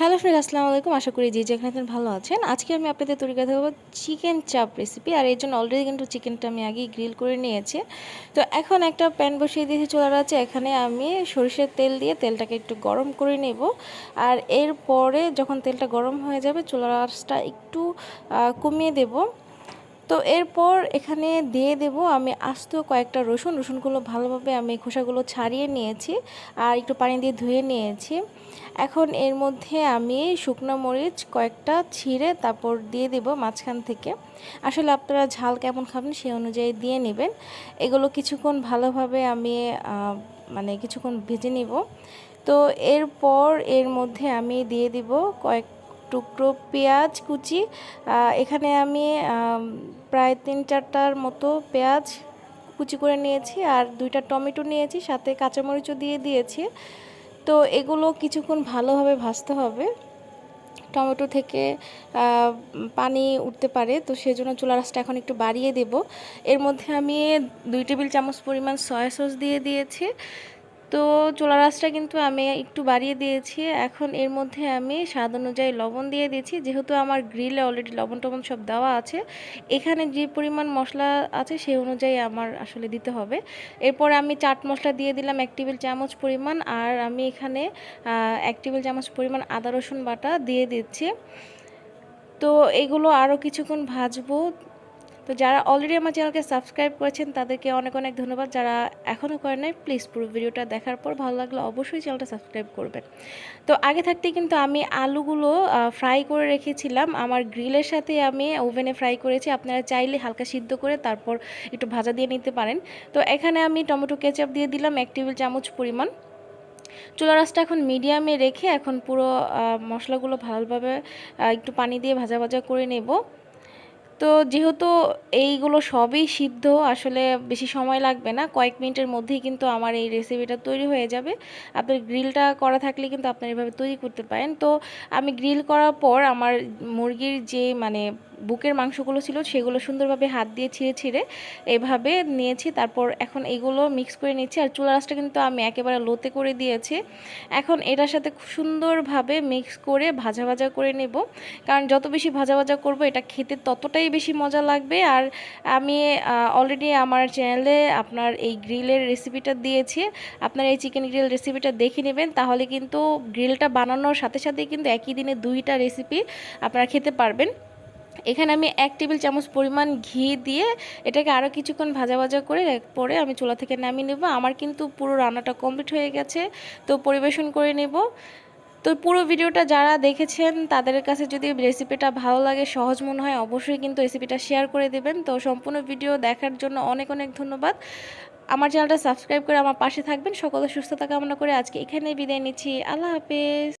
Hello friend আসসালামু আলাইকুম। আশা করি যে যেখানে ভালো আছেন। আজকে আমি আপনাদের তৈরি করে দেবো চিকেন চাপ রেসিপি আর এর জন্য অলরেডি কিন্তু চিকেনটা আমি আগেই গ্রিল করে নিয়েছি। তো এখন একটা প্যান বসিয়ে দিয়েছি চলার আছে এখানে আমি সরিষার তেল দিয়ে তেলটাকে একটু গরম করে নেব। আর এরপরে যখন তেলটা গরম হয়ে যাবে, চুলার একটু কমিয়ে দেবো। তো এরপর এখানে দিয়ে দেব আমি আস্ত কয়েকটা রসুন। রসুনগুলো ভালোভাবে আমি খোসাগুলো ছাড়িয়ে নিয়েছি আর একটু পানি দিয়ে ধুয়ে নিয়েছি। এখন এর মধ্যে আমি শুকনো মরিচ, কয়েকটা ছিঁড়ে তারপর দিয়ে দেব মাঝখান থেকে। আসলে আপনারা ঝাল কেমন খাবেন সেই অনুযায়ী দিয়ে নেবেন। এগুলো কিছুক্ষণ ভালোভাবে আমি মানে কিছুক্ষণ ভেজে নিব। তো এরপর এর মধ্যে আমি দিয়ে দিব কয়েক টুকরো পেঁয়াজ কুচি এখানে আমি প্রায় তিন চারটার মতো পেঁয়াজ কুচি করে নিয়েছি আর দুইটা টমেটো নিয়েছি, সাথে কাঁচামরিচও দিয়ে দিয়েছি। তো এগুলো কিছুক্ষণ ভালোভাবে ভাজতে হবে। টমেটো থেকে পানি উঠতে পারে, তো সেজন্য চুলা রাসটা এখন একটু বাড়িয়ে দেব। এর মধ্যে আমি দুই টেবিল চামচ পরিমাণ সয়া সস দিয়ে দিয়েছি। তো চোলা রাসটা কিন্তু আমি একটু বাড়িয়ে দিয়েছি। এখন এর মধ্যে আমি স্বাদ অনুযায়ী লবণ দিয়ে দিয়েছি। যেহেতু আমার গ্রিলে অলরেডি লবণ টবণ সব দেওয়া আছে, এখানে যে পরিমাণ মশলা আছে সেই অনুযায়ী আমার আসলে দিতে হবে। এরপর আমি চাট মশলা দিয়ে দিলাম এক টেবিল চামচ পরিমাণ আর আমি এখানে এক টেবিল চামচ পরিমাণ আদা রসুন বাটা দিয়ে দিচ্ছি। তো এগুলো আরও কিছুক্ষণ ভাজবো। তো যারা অলরেডি আমার চ্যানেলকে সাবস্ক্রাইব করেছেন, তাদেরকে অনেক অনেক ধন্যবাদ। যারা এখনও করেন নাই প্লিজ পুরো ভিডিওটা দেখার পর ভালো লাগলে অবশ্যই চ্যানেলটা সাবস্ক্রাইব করবেন। তো আগে থাকতেই কিন্তু আমি আলুগুলো ফ্রাই করে রেখেছিলাম। আমার গ্রিলের সাথে আমি ওভেনে ফ্রাই করেছি। আপনারা চাইলে হালকা সিদ্ধ করে তারপর একটু ভাজা দিয়ে নিতে পারেন। তো এখানে আমি টমেটো কেচাপ দিয়ে দিলাম, এক টেবিল চামচ পরিমাণ। চুলা রাসটা এখন মিডিয়ামে রেখে এখন পুরো মশলাগুলো ভালোভাবে একটু পানি দিয়ে ভাজা ভাজা করে নেব। তো যেহেতু এইগুলো সবই সিদ্ধ, আসলে বেশি সময় লাগবে না। কয়েক মিনিটের মধ্যেই কিন্তু আমার এই রেসিপিটা তৈরি হয়ে যাবে। আপনার গ্রিলটা করা থাকলে কিন্তু আপনার এভাবে তৈরি করতে পারেন। তো আমি গ্রিল করার পর আমার মুরগির যে মানে বুকের মাংসগুলো ছিল, সেগুলো সুন্দরভাবে হাত দিয়ে ছিঁড়ে ছিঁড়ে এভাবে নিয়েছি। তারপর এখন এইগুলো মিক্স করে নিচ্ছি। আর চুলা রাসটা কিন্তু আমি একেবারে লোতে করে দিয়েছি। এখন এটার সাথে খুব সুন্দরভাবে মিক্স করে ভাজা ভাজা করে নেব। কারণ যত বেশি ভাজা ভাজা করব, এটা খেতে ততটাই বেশি মজা লাগবে। আর আমি অলরেডি আমার চ্যানেলে আপনার এই গ্রিলের রেসিপিটা দিয়েছি। আপনার এই চিকেন গ্রিল রেসিপিটা দেখে নেবেন। তাহলে কিন্তু গ্রিলটা বানানোর সাথে সাথে কিন্তু একই দিনে দুইটা রেসিপি আপনারা খেতে পারবেন। এখানে আমি এক টেবিল চামচ পরিমাণ ঘি দিয়ে এটাকে আরও কিছুক্ষণ ভাজা ভাজা করে পরে আমি চুলা থেকে নামিয়ে নেব। আমার কিন্তু পুরো রান্নাটা কমপ্লিট হয়ে গেছে। তো পরিবেশন করে নেব। তো পুরো ভিডিওটা যারা দেখেছেন, তাদের কাছে যদি রেসিপিটা ভালো লাগে, সহজ মনে হয়, অবশ্যই কিন্তু রেসিপিটা শেয়ার করে দেবেন। তো সম্পূর্ণ ভিডিও দেখার জন্য অনেক অনেক ধন্যবাদ। আমার চ্যানেলটা সাবস্ক্রাইব করে আমার পাশে থাকবেন। সকলে সুস্থতা কামনা করে আজকে এখানেই বিদায় নিচ্ছি। আল্লাহ হাফেজ।